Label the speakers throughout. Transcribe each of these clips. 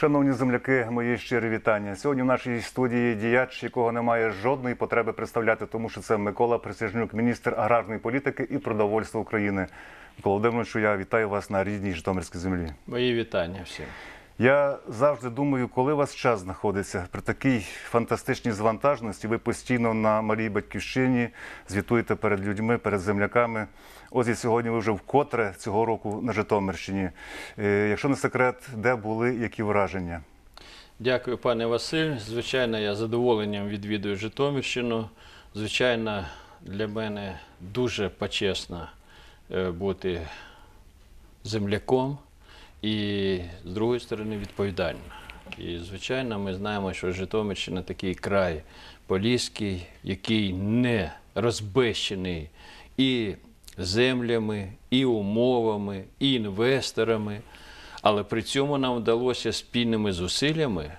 Speaker 1: Шановні земляки, мої щирі вітання. Сьогодні в нашій студії діяч, якого немає жодної потреби представляти, тому що це Микола Присяжнюк, міністр аграрної політики і продовольства України. Микола Володимировичу, я вітаю вас на рідній Житомирській землі.
Speaker 2: Мої вітання всім.
Speaker 1: Я завжди думаю, коли у вас час знаходиться при такій фантастичній звантажності, ви постійно на малій батьківщині звітуєте перед людьми, перед земляками. Ось і сьогодні ви вже вкотре цього року на Житомирщині. Е, Якщо не секрет, де були які враження?
Speaker 2: Дякую, пане Василь. Звичайно, я задоволенням відвідую Житомирщину. Звичайно, для мене дуже почесно е, бути земляком і, з другої сторони, відповідально. І, звичайно, ми знаємо, що Житомирщина такий край поліський, який не розбещений і землями, і умовами, і інвесторами. Але при цьому нам вдалося спільними зусиллями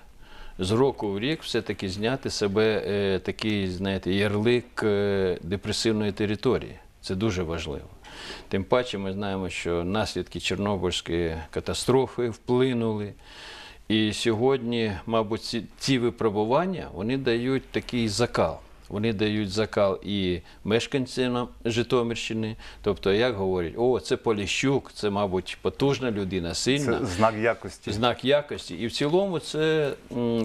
Speaker 2: з року в рік все-таки зняти себе е, такий, знаєте, ярлик е, депресивної території. Це дуже важливо. Тим паче ми знаємо, що наслідки Чорнобильської катастрофи вплинули. І сьогодні, мабуть, ці, ці випробування вони дають такий закал. Вони дають закал і мешканцям Житомирщини. Тобто, як говорять, о, це Поліщук, це, мабуть, потужна людина, сильна.
Speaker 1: Це знак якості.
Speaker 2: Знак якості. І в цілому це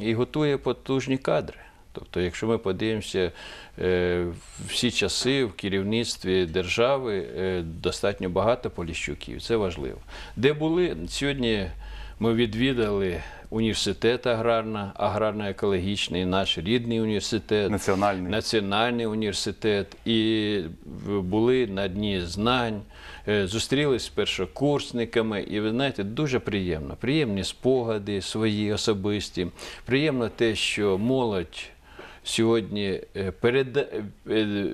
Speaker 2: і готує потужні кадри. Тобто, якщо ми подивимося е, всі часи в керівництві держави е, достатньо багато поліщуків, це важливо. Де були сьогодні? Ми відвідали університет аграрно, аграрно-екологічний, наш рідний університет,
Speaker 1: Національний.
Speaker 2: Національний університет, і були на дні знань, зустрілися з першокурсниками, і ви знаєте, дуже приємно. Приємні спогади свої особисті. Приємно те, що молодь. Сьогодні е, е,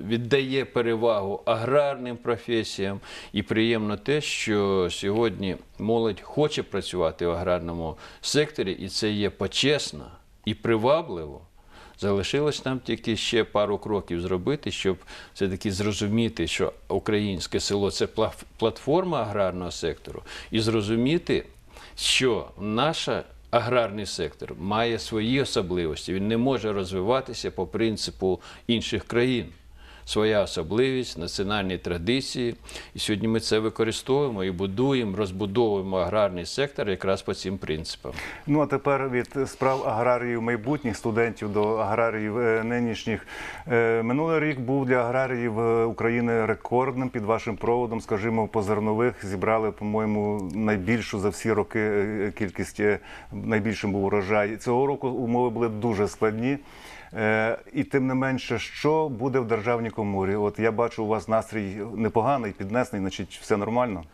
Speaker 2: віддає перевагу аграрним професіям, і приємно те, що сьогодні молодь хоче працювати в аграрному секторі, і це є почесно і привабливо. Залишилось нам тільки ще пару кроків зробити, щоб все-таки зрозуміти, що українське село це пла- платформа аграрного сектору, і зрозуміти, що наша аграрний сектор має свої особливості. Він не може розвиватися по принципу інших країн. Своя особливість, національні традиції. І сьогодні ми це використовуємо і будуємо, розбудовуємо аграрний сектор якраз по цим принципам.
Speaker 1: Ну а тепер від справ аграріїв майбутніх студентів до аграріїв е, нинішніх. Е, Минулий рік був для аграріїв е, України рекордним під вашим проводом. Скажімо, по зернових зібрали, по-моєму, найбільшу за всі роки кількість найбільшим був урожай. Цього року умови були дуже складні. Е, І тим не менше, що буде в державній коморі? От я бачу, у вас настрій непоганий, піднесений, значить, все нормально.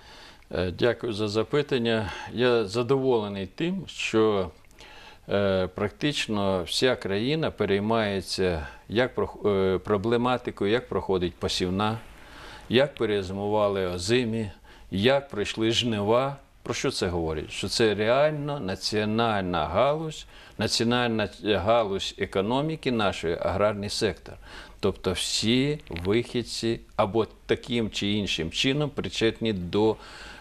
Speaker 2: Е, Дякую за запитання. Я задоволений тим, що е, практично вся країна переймається як проблематикою, як проходить посівна, як перезимували озимі, як пройшли жнива. Про що це говорить? Що це реально національна галузь, національна галузь економіки нашої аграрний сектор. Тобто всі вихідці або таким чи іншим чином причетні до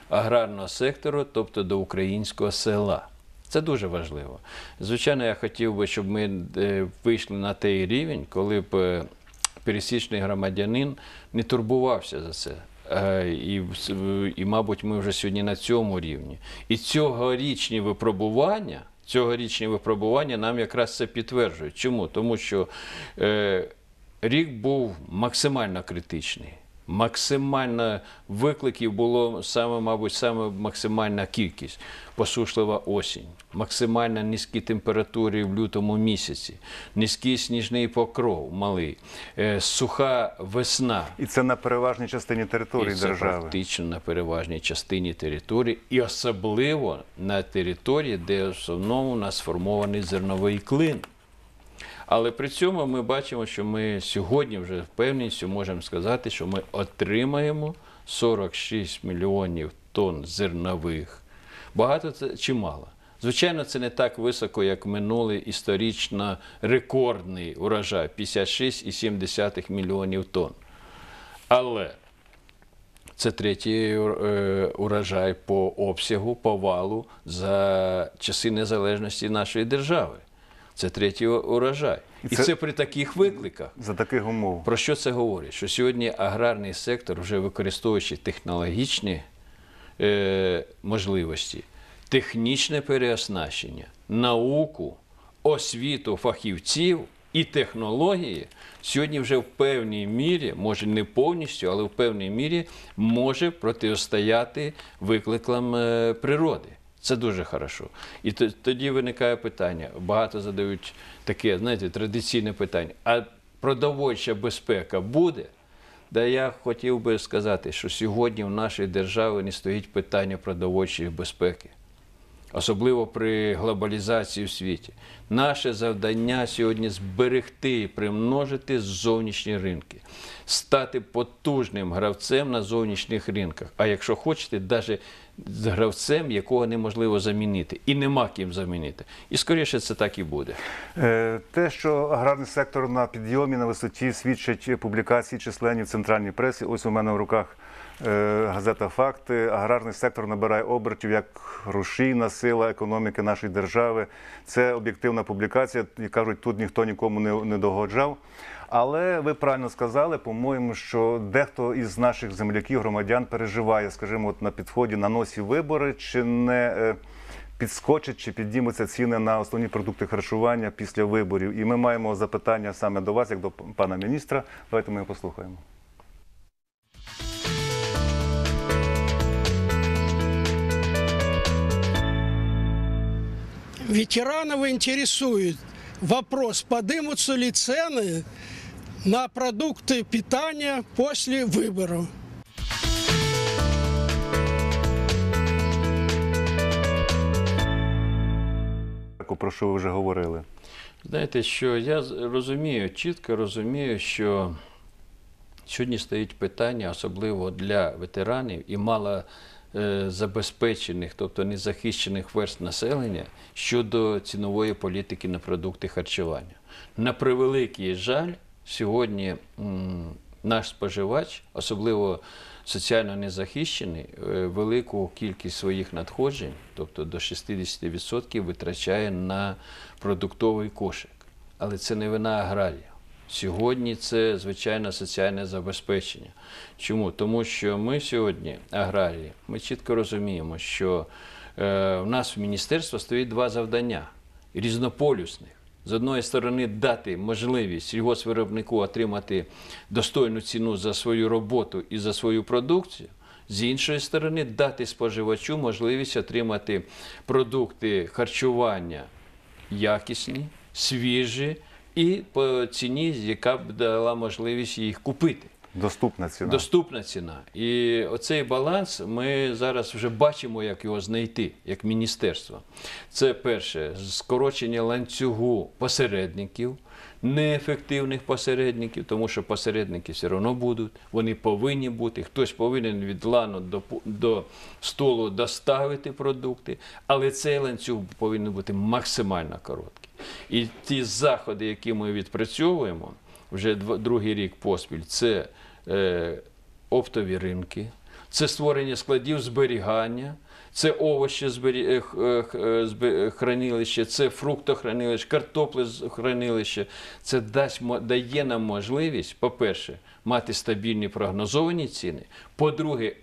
Speaker 2: аграрного сектору, тобто до українського села. Це дуже важливо. Звичайно, я хотів би, щоб ми е, вийшли на той рівень, коли б е, пересічний громадянин не турбувався за це. Е, І, і, мабуть, ми вже сьогодні на цьому рівні. І цьогорічні випробування, цьогорічні випробування нам якраз це підтверджують. Чому? Тому що е, рік був максимально критичний. Максимально викликів було саме, мабуть, саме максимальна кількість. Посушлива осінь, максимально низькі температури в лютому місяці, низький сніжний покров малий, е, суха весна.
Speaker 1: І це на переважній частині території
Speaker 2: І це
Speaker 1: держави.
Speaker 2: практично на переважній частині території, і особливо на території, де в основному у нас сформований зерновий клин. Але при цьому ми бачимо, що ми сьогодні вже впевненістю можемо сказати, що ми отримаємо 46 мільйонів тонн зернових. Багато це чи мало? Звичайно, це не так високо, як минулий історично рекордний урожай 56,7 мільйонів тонн. Але Це третій е, урожай по обсягу, по валу за часи незалежності нашої держави. Це третій урожай. І
Speaker 1: це-
Speaker 2: це при таких викликах.
Speaker 1: За таких умов.
Speaker 2: Про що це говорить? Що сьогодні аграрний сектор, вже використовуючи технологічні е, можливості, технічне переоснащення, науку, освіту фахівців і технології, сьогодні вже в певній мірі, може не повністю, але в певній мірі може протистояти викликам е, природи. Це дуже хорошо. І тоді виникає питання. Багато задають таке, знаєте, традиційне питання. А продовольча безпека буде? Да я хотів би сказати, що сьогодні в нашій державі не стоїть питання продовольчої безпеки, особливо при глобалізації в світі. Наше завдання сьогодні зберегти і примножити зовнішні ринки, стати потужним гравцем на зовнішніх ринках. А якщо хочете, навіть гравцем, якого неможливо замінити, і нема ким замінити. І скоріше це так і буде.
Speaker 1: Е, Те, що аграрний сектор на підйомі на висоті свідчать публікації численні в центральній пресі. Ось у мене в руках газета Факти. Аграрний сектор набирає обертів як рушійна сила економіки нашої держави. Це об'єктивна публікація. І кажуть, тут ніхто нікому не, не догоджав. Але ви правильно сказали, по-моєму, що дехто із наших земляків, громадян переживає, скажімо, от на підході на носі вибори, чи не е, підскочать чи піднімуться ціни на основні продукти харчування після виборів. І ми маємо запитання саме до вас, як до пана міністра. Давайте ми його послухаємо.
Speaker 3: Ветеранов интересует вопрос, поднимутся ли цены на продукты питания после выборов.
Speaker 1: Про що ви вже говорили?
Speaker 2: Знаєте, що я з- розумію, чітко розумію, що сьогодні стоїть питання, особливо для ветеранів і мало е, забезпечених, тобто незахищених верст населення щодо цінової політики на продукти харчування. На превеликий жаль, сьогодні наш споживач, особливо соціально незахищений, е, велику кількість своїх надходжень, тобто до 60% витрачає на продуктовий кошик. Але це не вина аграрія. Сьогодні це звичайно соціальне забезпечення. Чому? Тому що ми сьогодні, аграрії, ми чітко розуміємо, що е, в нас в міністерстві стоїть два завдання різнополюсних. З одної сторони, дати можливість сільгоспвиробнику отримати достойну ціну за свою роботу і за свою продукцію. З іншої сторони, дати споживачу можливість отримати продукти харчування якісні, свіжі і по ціні, яка б дала можливість їх купити.
Speaker 1: Доступна ціна.
Speaker 2: Доступна ціна. І оцей баланс ми зараз вже бачимо, як його знайти, як міністерство. Це перше скорочення ланцюгу посередників, неефективних посередників, тому що посередники все одно будуть, вони повинні бути. Хтось повинен від лану до, до столу доставити продукти, але цей ланцюг повинен бути максимально короткий. І ті заходи, які ми відпрацьовуємо вже другий рік поспіль, це оптові ринки, це створення складів зберігання, це збері... е, е, е, хранилище, це фруктохранилище, картоплехранилище. Це дає нам можливість, по-перше, мати стабільні прогнозовані ціни. По-друге,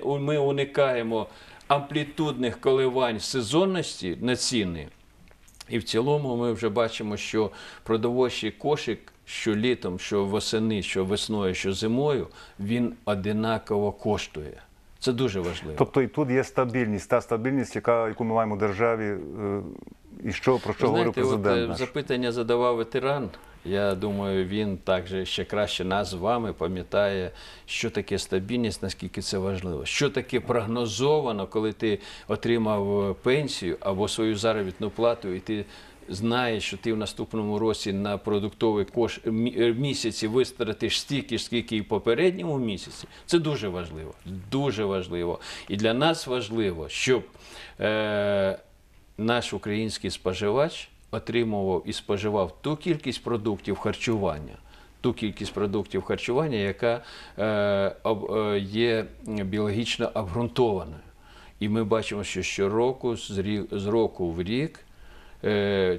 Speaker 2: ми уникаємо амплітудних коливань сезонності на ціни. І в цілому ми вже бачимо, що продовольчий кошик, що літом, що восени, що весною, що зимою, він одинаково коштує. Це дуже важливо.
Speaker 1: Тобто і тут є стабільність, та стабільність, яка, яку ми маємо в державі, е, і що, про що говорив
Speaker 2: Знаєте, от, е, запитання задавав ветеран. Я думаю, він також ще краще нас з вами пам'ятає, що таке стабільність, наскільки це важливо. Що таке прогнозовано, коли ти отримав е, пенсію або свою заробітну плату, і ти знаєш, що ти в наступному році на продуктовий кош е, місяці вистратиш стільки ж, скільки і в попередньому місяці. Це дуже важливо. Дуже важливо. І для нас важливо, щоб. Е- наш український споживач отримував і споживав ту кількість продуктів харчування, ту кількість продуктів харчування, яка е, об- е, є біологічно обґрунтованою. І ми бачимо, що щороку, з, рі- з року в рік,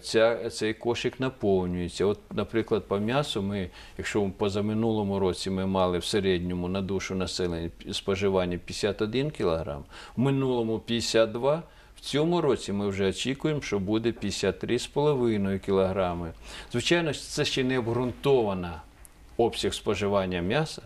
Speaker 2: ця, цей кошик наповнюється. От, наприклад, по м'ясу ми, якщо позаминулому році ми мали в середньому на душу населення споживання 51 кг, в минулому 52 в цьому році ми вже очікуємо, що буде 53,5 кг. Звичайно, це ще не обґрунтована обсяг споживання м'яса,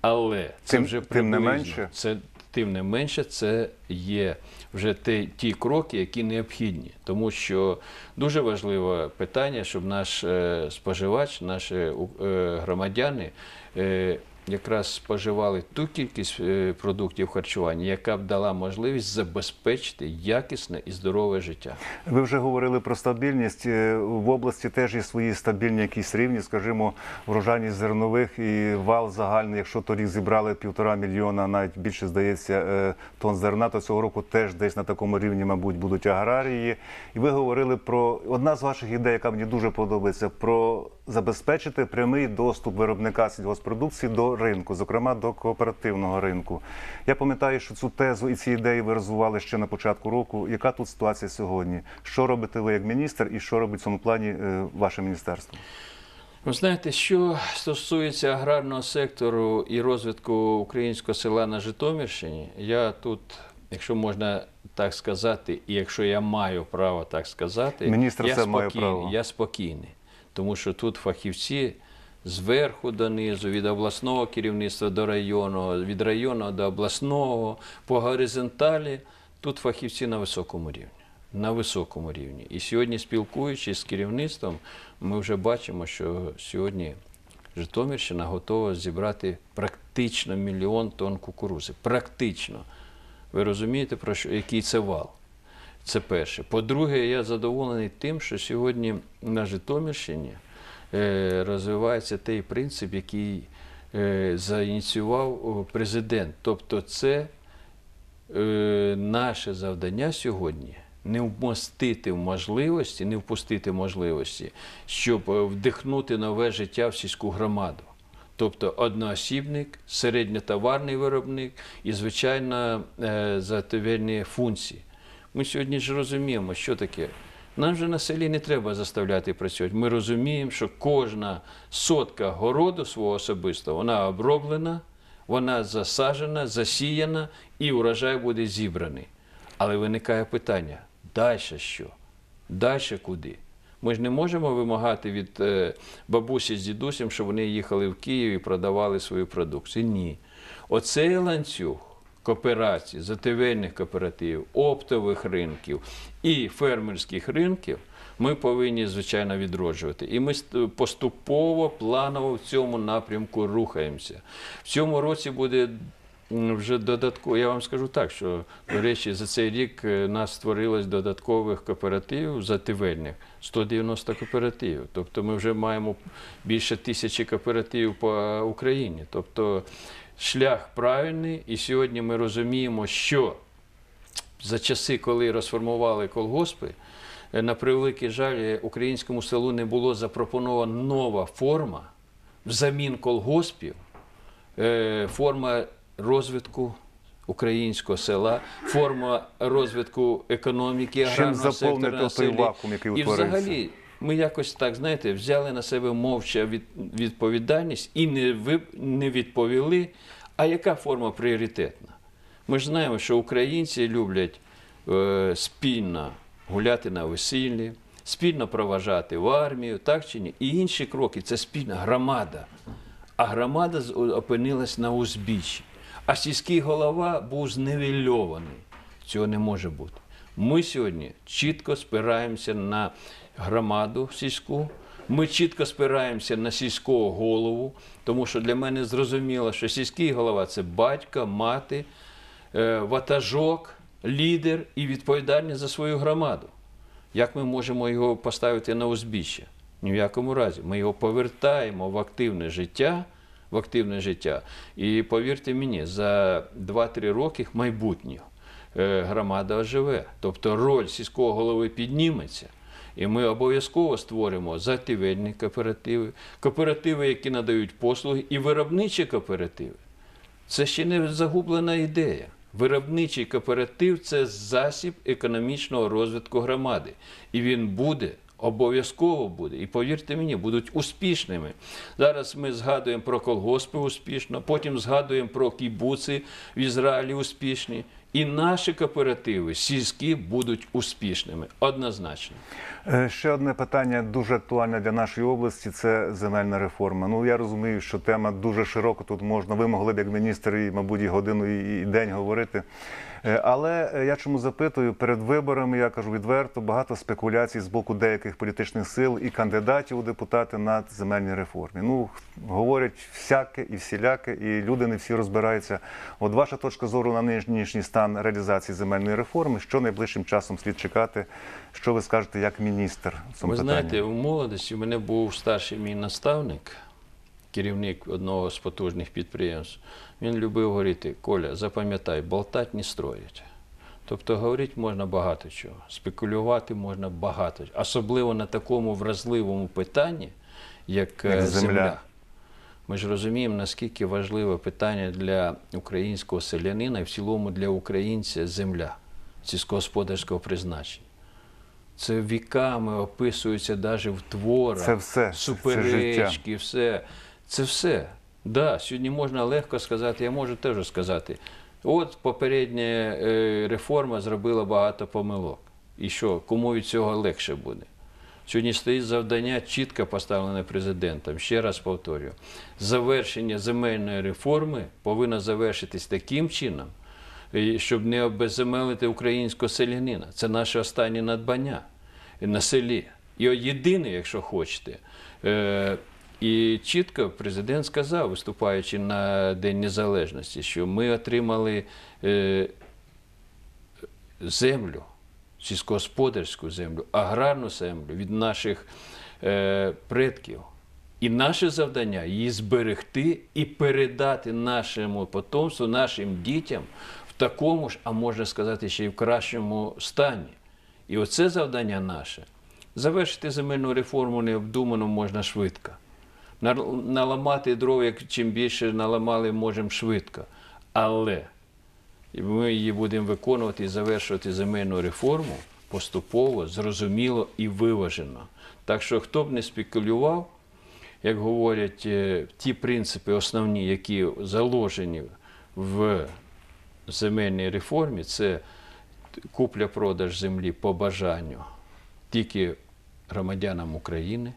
Speaker 2: але це
Speaker 1: Тим-
Speaker 2: вже
Speaker 1: тим не менше.
Speaker 2: Це тим не менше, це є вже ті, ті кроки, які необхідні, тому що дуже важливе питання, щоб наш е, споживач, наші е, громадяни. Якраз споживали ту кількість е, продуктів харчування, яка б дала можливість забезпечити якісне і здорове життя.
Speaker 1: Ви вже говорили про стабільність. Е, В області теж є свої стабільні якісь рівні, скажімо, врожайність зернових і вал загальний. Якщо торік зібрали півтора мільйона, навіть більше здається, е, тонн зерна, то цього року теж десь на такому рівні, мабуть, будуть аграрії. І ви говорили про одна з ваших ідей, яка мені дуже подобається, про забезпечити прямий доступ виробника сільгоспродукції до ринку, зокрема до кооперативного ринку. Я пам'ятаю, що цю тезу і ці ідеї ви розвивали ще на початку року. Яка тут ситуація сьогодні? Що робите ви як міністр, і що робить в цьому плані е, ваше міністерство?
Speaker 2: Ви знаєте, що стосується аграрного сектору і розвитку українського села на Житомирщині, я тут, якщо можна так сказати, і якщо я маю право так сказати,
Speaker 1: Міністр
Speaker 2: я
Speaker 1: все має право.
Speaker 2: я спокійний, тому що тут фахівці зверху донизу, від обласного керівництва до районного, від районного до обласного, по горизонталі, тут фахівці на високому рівні. На високому рівні. І сьогодні, спілкуючись з керівництвом, ми вже бачимо, що сьогодні Житомирщина готова зібрати практично мільйон тонн кукурузи. Практично. Ви розумієте, про що, який це вал? Це перше. По-друге, я задоволений тим, що сьогодні на Житомирщині е, розвивається той принцип, який е, заініціював президент. Тобто, це е, наше завдання сьогодні не вмостити в можливості, не впустити можливості, щоб вдихнути нове життя в сільську громаду. Тобто одноосібник, середньотоварний виробник і, звичайно, е, функції. Ми сьогодні ж розуміємо, що таке. Нам же на селі не треба заставляти працювати. Ми розуміємо, що кожна сотка городу свого особистого вона оброблена, вона засаджена, засіяна і урожай буде зібраний. Але виникає питання: далі що? Далі куди? Ми ж не можемо вимагати від е, бабусі з дідусем, щоб вони їхали в Київ і продавали свою продукцію. Ні. Оцей ланцюг кооперацій, зативельних кооперативів, оптових ринків і фермерських ринків ми повинні, звичайно, відроджувати. І ми поступово, планово в цьому напрямку рухаємося. В цьому році буде вже додатково. Я вам скажу так, що, до речі, за цей рік е, нас створилось додаткових кооперативів зативельних 190 кооперативів. Тобто ми вже маємо більше тисячі кооперативів по Україні. Тобто шлях правильний, і сьогодні ми розуміємо, що за часи, коли розформували колгоспи, е, на превеликий жаль, е, українському селу не було запропонована нова форма взамін колгоспів, е, форма розвитку українського села, форма розвитку економіки,
Speaker 1: Чим
Speaker 2: аграрного
Speaker 1: заповнити
Speaker 2: сектора на
Speaker 1: той вакуум, який
Speaker 2: І
Speaker 1: утворився?
Speaker 2: взагалі ми якось так, знаєте, взяли на себе мовча відповідальність і не, ви, не відповіли. А яка форма пріоритетна? Ми ж знаємо, що українці люблять е, спільно гуляти на весіллі, спільно проважати в армію, так чи ні? І інші кроки це спільна громада. А громада опинилась на узбіччі. А сільський голова був зневельований. Цього не може бути. Ми сьогодні чітко спираємося на громаду сільську. Ми чітко спираємося на сільського голову, тому що для мене зрозуміло, що сільський голова це батько, мати, е, ватажок, лідер і відповідальний за свою громаду. Як ми можемо його поставити на узбіччя? Ні в якому разі. Ми його повертаємо в активне життя, в активне життя. І повірте мені, за 2-3 роки майбутнього е, громада оживе. Тобто роль сільського голови підніметься. І ми обов'язково створимо затівельні кооперативи, кооперативи, які надають послуги, і виробничі кооперативи. Це ще не загублена ідея. Виробничий кооператив це засіб економічного розвитку громади. І він буде, обов'язково буде. І повірте мені, будуть успішними. Зараз ми згадуємо про колгоспи успішно, потім згадуємо про кібуци в Ізраїлі успішні. І наші кооперативи сільські будуть успішними. Однозначно.
Speaker 1: Е, Ще одне питання дуже актуальне для нашої області це земельна реформа. Ну я розумію, що тема дуже широка. Тут можна ви могли б як міністр і, мабуть, і годину і день говорити. Е, Але е, я чому запитую перед виборами, я кажу відверто, багато спекуляцій з боку деяких політичних сил і кандидатів у депутати на земельній реформі. Ну говорять всяке і всіляке, і люди не всі розбираються. От ваша точка зору на нинішній стан реалізації земельної реформи, що найближчим часом слід чекати? Що ви скажете як міністр в цьому
Speaker 2: Ви
Speaker 1: питанні?
Speaker 2: знаєте, у молодості в мене був старший мій наставник, керівник одного з потужних підприємств. Він любив говорити: Коля, запам'ятай, болтать не строять. Тобто говорити можна багато чого, спекулювати можна багато, чого. особливо на такому вразливому питанні, як, е,
Speaker 1: Як земля.
Speaker 2: земля. Ми ж розуміємо, наскільки важливе питання для українського селянина і в цілому для українця земля сільськогосподарського призначення. Це віками описується навіть в творах.
Speaker 1: Це все, це
Speaker 2: суперечки, все. Це все. Да, сьогодні можна легко сказати, я можу теж сказати. От попередня е, реформа зробила багато помилок. І що, кому від цього легше буде? Сьогодні стоїть завдання чітко поставлене президентом. Ще раз повторюю, завершення земельної реформи повинно завершитись таким чином, щоб не обезземелити українського селянина. Це наше останнє надбання на селі. І єдине, якщо хочете. І чітко президент сказав, виступаючи на День Незалежності, що ми отримали е, землю, сільськогосподарську землю, аграрну землю від наших е, предків. І наше завдання її зберегти і передати нашому потомству, нашим дітям в такому ж, а можна сказати, ще й в кращому стані. І оце завдання наше. Завершити земельну реформу необдумано можна швидко. Наламати дров, як чим більше наламали, можемо швидко. Але ми її будемо виконувати і завершувати земельну реформу поступово, зрозуміло і виважено. Так що, хто б не спекулював, як говорять, е, ті принципи основні, які заложені в земельній реформі, це купля-продаж землі по бажанню тільки громадянам України.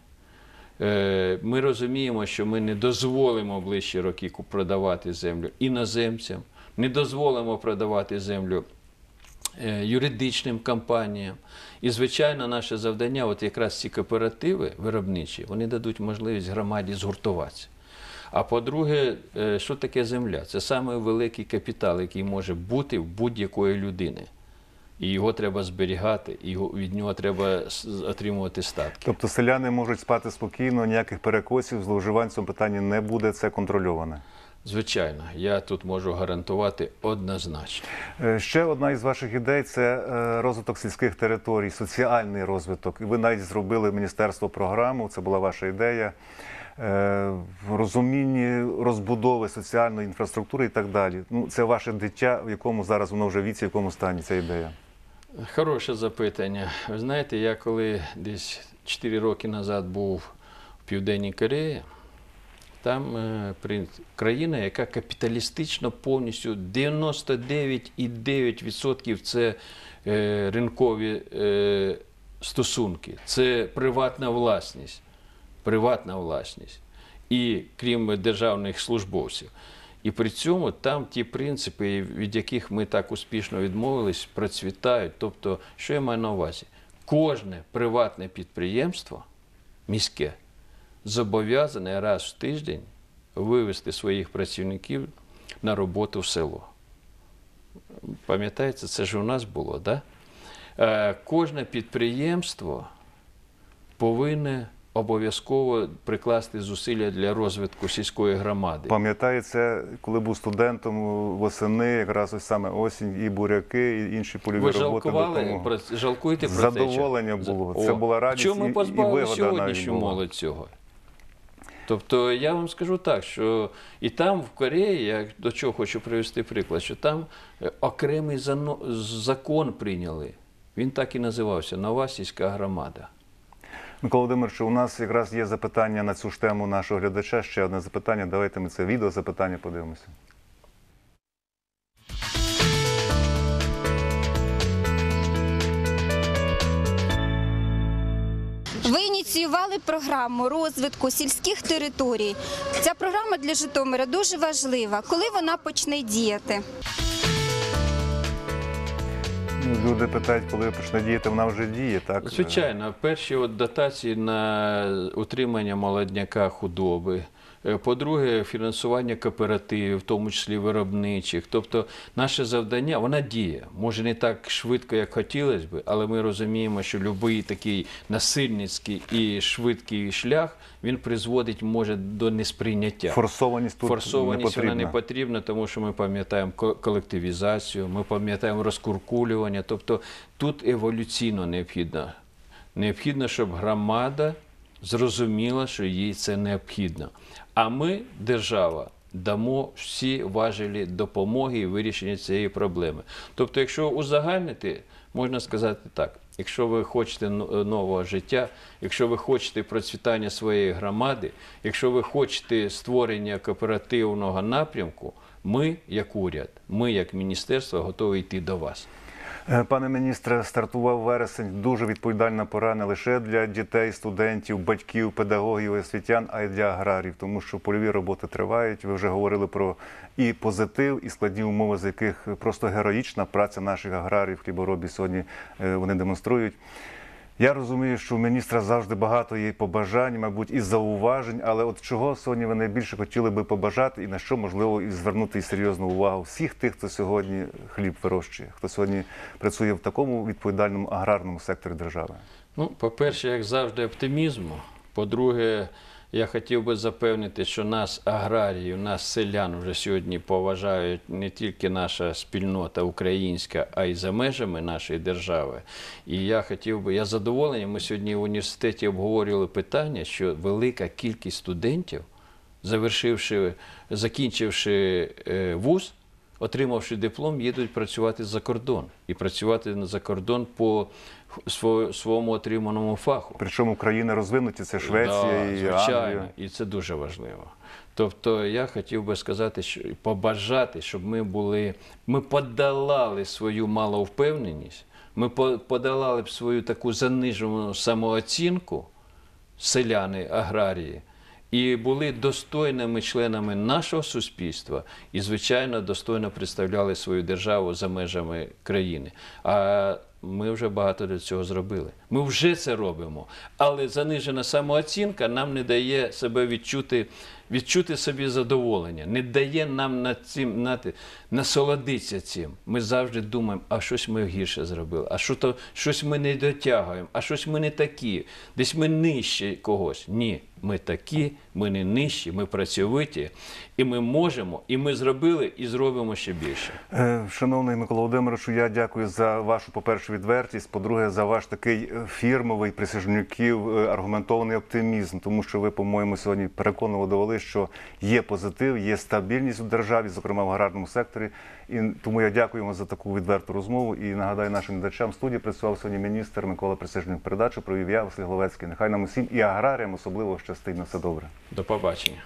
Speaker 2: Е, Ми розуміємо, що ми не дозволимо в ближчі роки продавати землю іноземцям, не дозволимо продавати землю е, юридичним компаніям. І, звичайно, наше завдання, от якраз ці кооперативи виробничі, вони дадуть можливість громаді згуртуватися. А по-друге, е, що таке земля? Це саме великий капітал, який може бути в будь-якої людини. І його треба зберігати, і від нього треба отримувати статки.
Speaker 1: Тобто селяни можуть спати спокійно, ніяких перекосів, зловживань в цьому питанні не буде, це контрольоване.
Speaker 2: Звичайно, я тут можу гарантувати однозначно.
Speaker 1: Е, Ще одна із ваших ідей це е, розвиток сільських територій, соціальний розвиток. Ви навіть зробили міністерство програму, це була ваша ідея. е, В розумінні розбудови соціальної інфраструктури і так далі. Ну, це ваше дитя, в якому зараз воно вже віці, в якому стані ця ідея.
Speaker 2: Хороше запитання. Ви знаєте, я коли десь 4 роки назад був в Південній Кореї, там е, країна, яка капіталістично повністю 99,9% це е, ринкові е, стосунки, це приватна власність. Приватна власність. І крім державних службовців. І при цьому там ті принципи, від яких ми так успішно відмовились, процвітають. Тобто, що я маю на увазі? Кожне приватне підприємство міське зобов'язане раз в тиждень вивести своїх працівників на роботу в село. Пам'ятаєте, це ж у нас було, так? Да? Е, Кожне підприємство повинне обов'язково прикласти зусилля для розвитку сільської громади.
Speaker 1: Пам'ятаю це, коли був студентом восени, якраз ось саме осінь, і буряки, і інші польові
Speaker 2: Ви
Speaker 1: роботи.
Speaker 2: жалкували про жалкуєте про це?
Speaker 1: Задоволення
Speaker 2: чи-
Speaker 1: було.
Speaker 2: О,
Speaker 1: Це була радість
Speaker 2: Чому
Speaker 1: і-
Speaker 2: ми позбавили сьогоднішню молодь цього? Тобто я вам скажу так, що і там в Кореї, я до чого хочу привести приклад, що там е, окремий закон прийняли. Він так і називався Нова сільська громада.
Speaker 1: Микола Володимирович, у нас якраз є запитання на цю ж тему нашого глядача. Ще одне запитання. Давайте ми це відео запитання подивимося.
Speaker 4: Ви ініціювали програму розвитку сільських територій. Ця програма для Житомира дуже важлива. Коли вона почне діяти?
Speaker 1: Ну, Люди питають, коли почне діяти, вона вже діє, так?
Speaker 2: Звичайно, перші от дотації на утримання молодняка худоби. Е, По-друге, фінансування кооперативів, в тому числі виробничих. Тобто, наше завдання, вона діє. Може не так швидко, як хотілося б, але ми розуміємо, що будь-який такий насильницький і швидкий шлях він призводить може до несприйняття.
Speaker 1: Форсованість тут
Speaker 2: Форсованість
Speaker 1: не
Speaker 2: вона не потрібна, тому що ми пам'ятаємо ко- колективізацію, ми пам'ятаємо розкуркулювання. Тобто тут еволюційно необхідно. Необхідно, щоб громада зрозуміла, що їй це необхідно. А ми, держава, дамо всі важелі допомоги і вирішення цієї проблеми. Тобто, якщо узагальнити, можна сказати так. Якщо ви хочете нового життя, якщо ви хочете процвітання своєї громади, якщо ви хочете створення кооперативного напрямку, ми, як уряд, ми, як міністерство, готові йти до вас.
Speaker 1: Е, Пане міністре, стартував вересень. Дуже відповідальна пора не лише для дітей, студентів, батьків, педагогів, освітян, а й для аграрів, тому що польові роботи тривають. Ви вже говорили про і позитив, і складні умови, з яких просто героїчна праця наших аграрів, хліборобів сьогодні е, вони демонструють. Я розумію, що у міністра завжди багато є побажань, мабуть, і зауважень, але от чого сьогодні ви найбільше хотіли би побажати, і на що можливо і звернути серйозну увагу всіх тих, хто сьогодні хліб вирощує, хто сьогодні працює в такому відповідальному аграрному секторі держави.
Speaker 2: Ну, по-перше, як завжди, оптимізму. По-друге, я хотів би запевнити, що нас, аграріїв, нас, селян, вже сьогодні поважають не тільки наша спільнота українська, а й за межами нашої держави. І я хотів би, я задоволений, ми сьогодні в університеті обговорювали питання, що велика кількість студентів, завершивши, закінчивши е, вуз, отримавши диплом, їдуть працювати за кордон і працювати за кордон по своєму отриманому фаху.
Speaker 1: Причому країни розвинуті це Швеція
Speaker 2: Да,
Speaker 1: і
Speaker 2: звичайно,
Speaker 1: Англія.
Speaker 2: і це дуже важливо. Тобто я хотів би сказати, що побажати, щоб ми були, ми подолали свою маловпевненість, ми по- подолали б свою таку занижену самооцінку, селяни, аграрії, і були достойними членами нашого суспільства і, звичайно, достойно представляли свою державу за межами країни. А ми вже багато для цього зробили. Ми вже це робимо. Але занижена самооцінка нам не дає себе відчути, відчути собі задоволення, не дає нам на цим нати, насолодитися цим. Ми завжди думаємо, а щось ми гірше зробили, а що то щось ми не дотягуємо, а щось ми не такі, десь ми нижче когось. Ні, ми такі, ми не нижчі, ми працьовиті, і ми можемо, і ми зробили, і зробимо ще більше.
Speaker 1: Е, Шановний Микола Володимировичу, я дякую за вашу, по-перше, відвертість, по-друге, за ваш такий е, фірмовий присяжнюків е, аргументований оптимізм, тому що ви, по-моєму, сьогодні переконливо довели, що є позитив, є стабільність у державі, зокрема в аграрному секторі. І тому я дякую вам за таку відверту розмову. І нагадаю нашим глядачам, студії працював сьогодні міністр Микола Присяжнюк. Передачу провів я, Василь Головецький. Нехай нам усім і аграріям особливо щастить на все добре.
Speaker 2: До побачення.